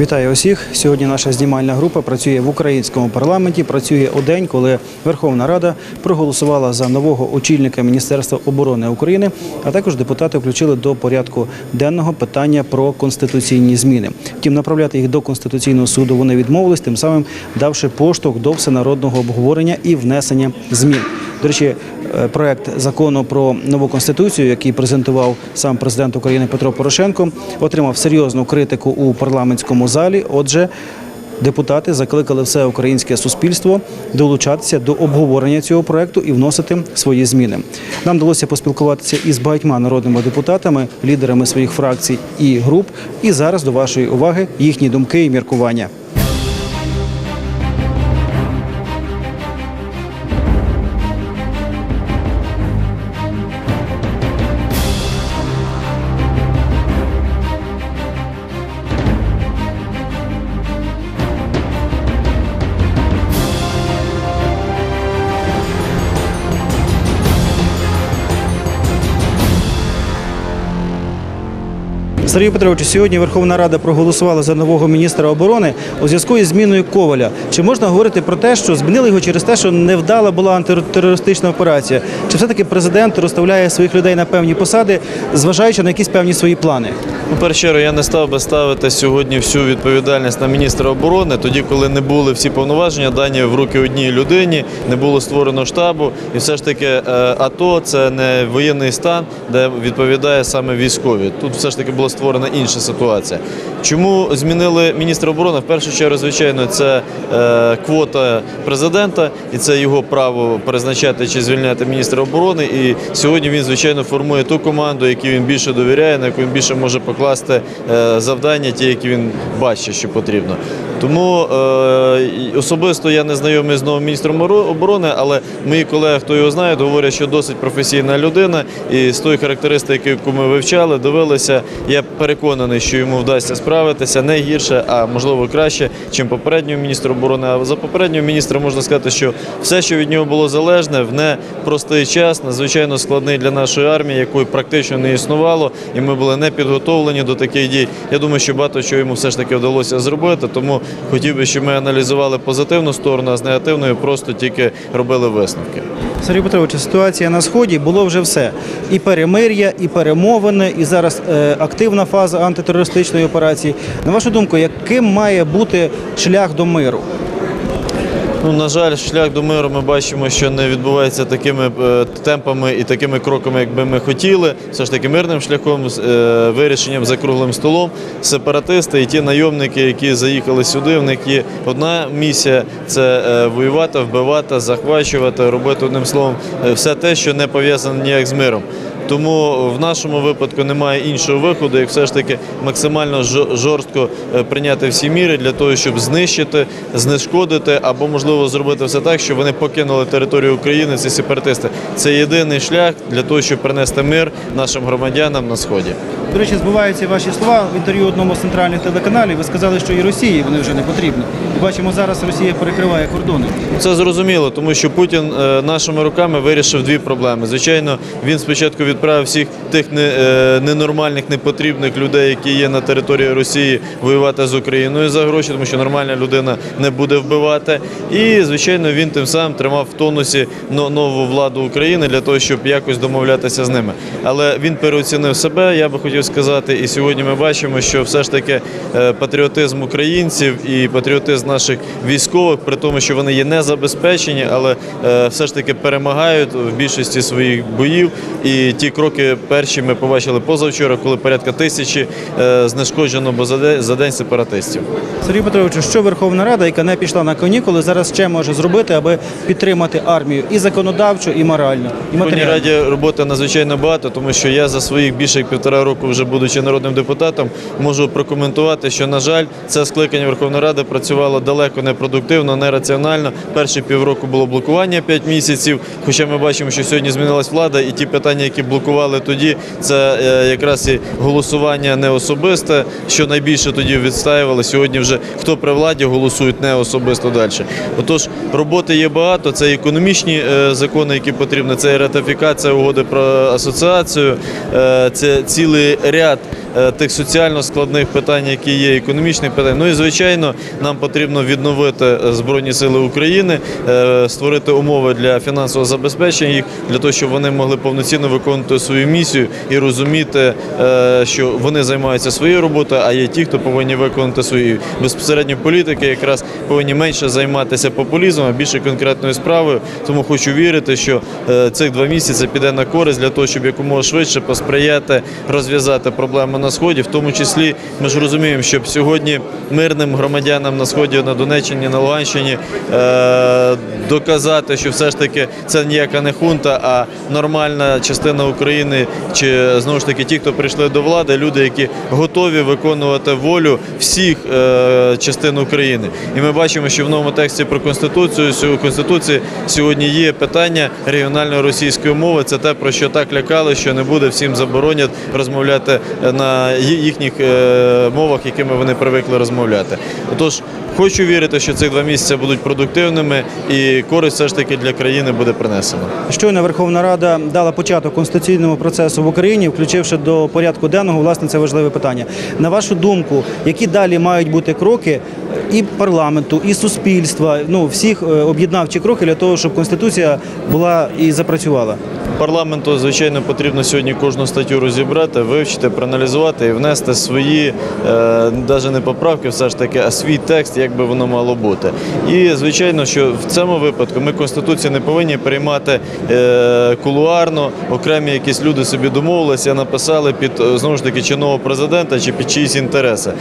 Вітаю усіх. Сьогодні наша знімальна група працює в українському парламенті. Працює у день, коли Верховна Рада проголосувала за нового очільника Міністерства оборони України. А також депутати включили до порядку денного питання про конституційні зміни. Втім, направляти їх до конституційного суду вони відмовились, тим самим давши поштовх до всенародного обговорення і внесення змін. До речі, е, проект закону про нову конституцію, який презентував сам президент України Петро Порошенко, отримав серйозну критику у парламентському залі. Отже, депутати закликали все українське суспільство долучатися до обговорення цього проекту і вносити свої зміни. Нам вдалося поспілкуватися із багатьма народними депутатами, лідерами своїх фракцій і груп. І зараз до вашої уваги їхні думки і міркування. Сергій Петрович, сьогодні Верховна Рада проголосувала за нового міністра оборони у зв'язку із зміною Коваля. Чи можна говорити про те, що змінили його через те, що невдала була антитерористична операція? Чи все-таки президент розставляє своїх людей на певні посади, зважаючи на якісь певні свої плани? Ну, першу чергу, я не став би ставити сьогодні всю відповідальність на міністра оборони, тоді, коли не були всі повноваження дані в руки одній людині, не було створено штабу, і все ж таки е, АТО це не воєнний стан, де відповідає саме військові. Тут все ж таки була створена інша ситуація. Чому змінили міністра оборони? В першу чергу, звичайно, це е, квота президента, і це його право призначати чи звільняти міністра оборони. І сьогодні він, звичайно, формує ту команду, якій він більше довіряє, на яку він більше може покласти е, завдання, ті, які він бачить, що потрібно. Тому е, особисто я не знайомий з новим міністром оборони, але мої колеги, хто його знає, говорять, що досить професійна людина, і з тої характеристики, яку ми вивчали, дивилися, я переконаний, що йому вдасться справитися не гірше, а можливо краще, чим попереднього міністра оборони. А за попереднього міністра можна сказати, що все, що від нього було залежне, в непростий час, надзвичайно складний для нашої армії, якої практично не існувало, і ми були не підготовлені до таких дій. Я думаю, що багато чого йому все ж таки вдалося зробити. Тому хотів би, щоб ми аналізували позитивну сторону, а з негативною просто тільки робили висновки. Сергій Петрович, ситуація на сході було вже все: і перемир'я, і перемовини, і зараз е, активна фаза антитерористичної операції. На вашу думку, яким має бути шлях до миру? Ну, на жаль, шлях до миру ми бачимо, що не відбувається такими е, темпами і такими кроками, як би ми хотіли. Все ж таки мирним шляхом, е, вирішенням за круглим столом. Сепаратисти і ті найомники, які заїхали сюди, в них є одна місія це е, воювати, вбивати, захвачувати, робити одним словом все те, що не пов'язане ніяк з миром. Тому в нашому випадку немає іншого виходу, як все ж таки максимально жо- жорстко е, прийняти всі міри для того, щоб знищити, знешкодити або можливо зробити все так, щоб вони покинули територію України. Ці сепаратисти. Це єдиний шлях для того, щоб принести мир нашим громадянам на сході. До речі, збуваються ваші слова в інтерв'ю одному з центральних телеканалів. Ви сказали, що і Росії вони вже не потрібні. І бачимо, зараз Росія перекриває кордони. Це зрозуміло, тому що Путін е, нашими руками вирішив дві проблеми. Звичайно, він спочатку відправив всіх тих е, ненормальних, непотрібних людей, які є на території Росії, воювати з Україною за гроші, тому що нормальна людина не буде вбивати. І звичайно, він тим самим тримав в тонусі нову владу України для того, щоб якось домовлятися з ними. Але він переоцінив себе, я би хотів сказати. І сьогодні ми бачимо, що все ж таки е, патріотизм українців і патріотизм наших військових, при тому, що вони є не забезпечені, але е, все ж таки перемагають в більшості своїх боїв. І ті кроки перші ми побачили позавчора, коли порядка тисячі е, знешкоджено за день, сепаратистів. Сергій Петрович, що Верховна Рада, яка не пішла на канікули, зараз ще може зробити, аби підтримати армію і законодавчо, і морально, і В Верховній раді роботи надзвичайно багато, тому що я за своїх більше як півтора року, вже будучи народним депутатом, можу прокоментувати, що на жаль, це скликання Верховної Ради працювало далеко непродуктивно, нераціонально. Перші півроку було блокування 5 місяців. Хоча ми бачимо, що сьогодні змінилась влада, і ті питання, які блокували тоді, це е, якраз і голосування не особисте, що найбільше тоді відстаювали. Сьогодні вже хто при владі голосують не особисто далі. Отож, роботи є багато. Це економічні е, закони, які потрібні. Це ратифікація угоди про асоціацію, е, це цілий ряд тих соціально складних питань, які є, економічних питань. Ну і звичайно, нам потрібно відновити е, Збройні Сили України, е, створити умови для фінансового забезпечення їх, для того, щоб вони могли повноцінно виконувати свою місію і розуміти, е, що вони займаються своєю роботою, а є ті, хто повинні виконати свою безпосередньо політики, якраз повинні менше займатися популізмом, а більше конкретною справою. Тому хочу вірити, що е, цих два місяці піде на користь для того, щоб якомога швидше посприяти розв'язати проблеми на сході. В тому числі ми ж розуміємо, щоб сьогодні мирним громадянам на сході на Донеччині, на Луганщині е, доказати, що все ж таки це ніяка не хунта, а нормальна частина України, чи знову ж таки ті, хто прийшли до влади, люди, які готові виконувати волю всіх е, частин України. І ми бачимо, що в новому тексті про конституцію конституції сьогодні є питання регіональної російської мови. Це те, про що так лякали, що не буде всім заборонять розмовляти на їхніх е, мовах, якими вони привикли розмовляти. Отож, хочу вірити, що ці два місяці будуть продуктивними і користь все ж таки для країни буде принесена. Щойно Верховна Рада дала початок конституційному процесу в Україні, включивши до порядку денного власне це важливе питання. На вашу думку, які далі мають бути кроки і парламенту, і суспільства, ну всіх е, об'єднавчі кроки для того, щоб конституція була і запрацювала? Парламенту, звичайно, потрібно сьогодні кожну статтю розібрати, вивчити, проаналізувати і внести свої, навіть не поправки, все ж таки, а свій текст, як би воно мало бути. І звичайно, що в цьому випадку ми конституцію не повинні приймати е, кулуарно, окремі якісь люди собі домовилися, написали під е, знову ж таки чи нового президента, чи під чиїсь інтереси.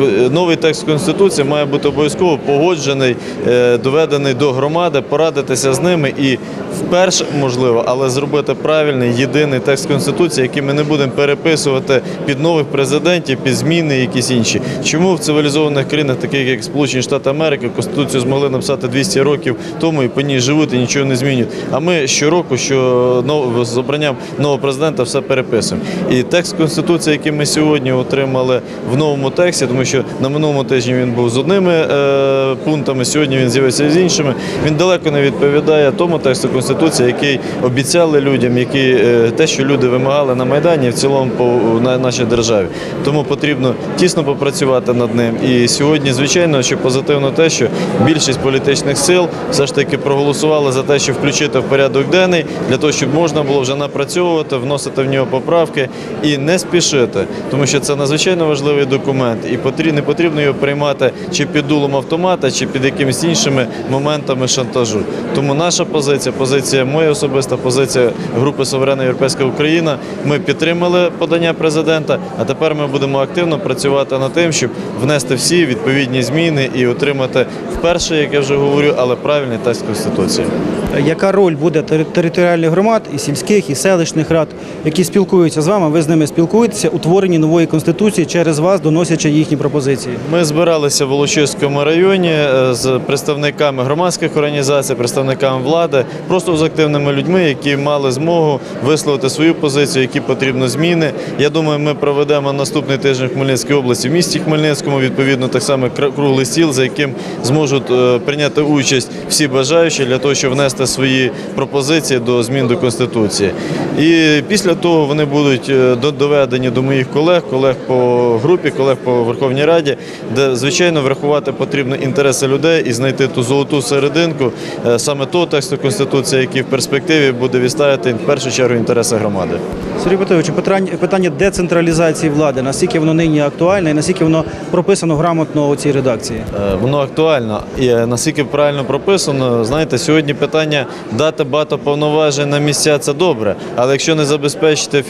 Е, Новий текст конституції має бути обов'язково погоджений, доведений до громади, порадитися з ними і вперше можливо, але зробити правильний єдиний текст конституції, який ми не будемо переписувати під нових президентів, під зміни якісь інші. Чому в цивілізованих країнах, таких як Сполучені Штати Америки, конституцію змогли написати 200 років тому і по ній живуть і нічого не змінюють. А ми щороку, що з обранням нового президента, все переписуємо. І текст конституції, який ми сьогодні отримали в новому тексті, тому що на минулому тижні він був з одними е, пунктами, сьогодні він з'явився з іншими. Він далеко не відповідає тому тексту конституції, який обіцяли людям, які е, те, що люди вимагали на майдані, в цілому по на нашій державі. Тому потрібно тісно попрацювати над ним. І сьогодні, звичайно, що позитивно те, що більшість політичних сил все ж таки проголосували за те, щоб включити в порядок денний для того, щоб можна було вже напрацьовувати, вносити в нього поправки і не спішити, тому що це надзвичайно важливий документ, і не потрібно його приймати чи під дулом автомата, чи під якимись іншими моментами шантажу. Тому наша позиція, позиція моя особиста позиція групи Суверенна Європейська Україна. Ми підтримали подання президента, а тепер ми будемо активно працювати над тим, щоб внести всі відповідні зміни і отримати вперше, як я вже говорю, але правильний текст конституції. Яка роль буде територіальних громад і сільських, і селищних рад, які спілкуються з вами? Ви з ними спілкуєтеся у творенні нової конституції через вас, доносячи їхні пропозиції? Ми збиралися в Волочиському районі е, з представниками громадських організацій, представниками влади, просто з активними людьми, які мали змогу висловити свою позицію, які потрібно зміни. Я думаю, ми проведемо наступний тиждень в Хмельницькій області, в місті Хмельницькому, відповідно, так само круглий стіл, за яким зможуть е, прийняти участь всі бажаючі для того, щоб внести свої пропозиції до змін до конституції. І після того вони будуть е, доведені до моїх колег, колег по групі, колег по Верховній Раді, де звичайно врахувати потрібно інтереси людей і знайти ту золоту серединку е, саме того тексту конституції, який в перспективі буде відставити в першу чергу інтереси громади. Сергій Петрович, питання, питання децентралізації влади, наскільки воно нині актуальне і наскільки воно прописано грамотно у цій редакції? Е, Воно актуально і е, наскільки правильно прописано, знаєте, сьогодні питання дати багато повноважень на місця це добре. Але якщо не забезпечити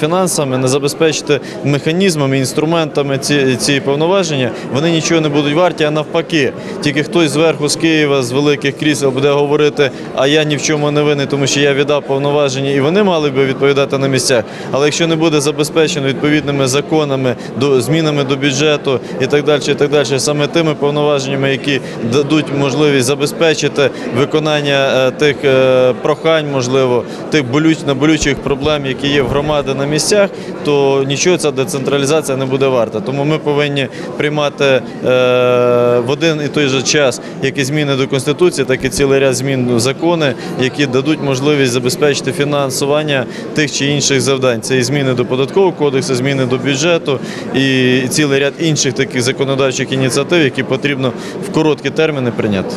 фінансами, не забезпечити механізмами, інструментами ці, ці повноваження, вони нічого не будуть варті, а навпаки. Тільки хтось зверху з Києва, з великих крісел буде говорити, а я ні в чому не винний, тому що я віддав повноваження, і вони мали би відповідати на місцях. Але якщо не буде забезпечено відповідними законами, змінами до бюджету і так далі, і так далі, саме тими повноваженнями, які дадуть можливість забезпечити виконання е, тих е, прохань, можливо, тих болюч наболючих проблем, які є в громади на місцях, то нічого ця децентралізація не буде варта. Тому ми повинні приймати е, в один і той же час як і зміни до конституції, так і цілий ряд змін в закони, які дадуть можливість забезпечити фінансування тих чи інших завдань. Це і зміни до податкового кодексу, зміни до бюджету і цілий ряд інших таких законодавчих ініціатив, які потрібно в короткі терміни прийняти.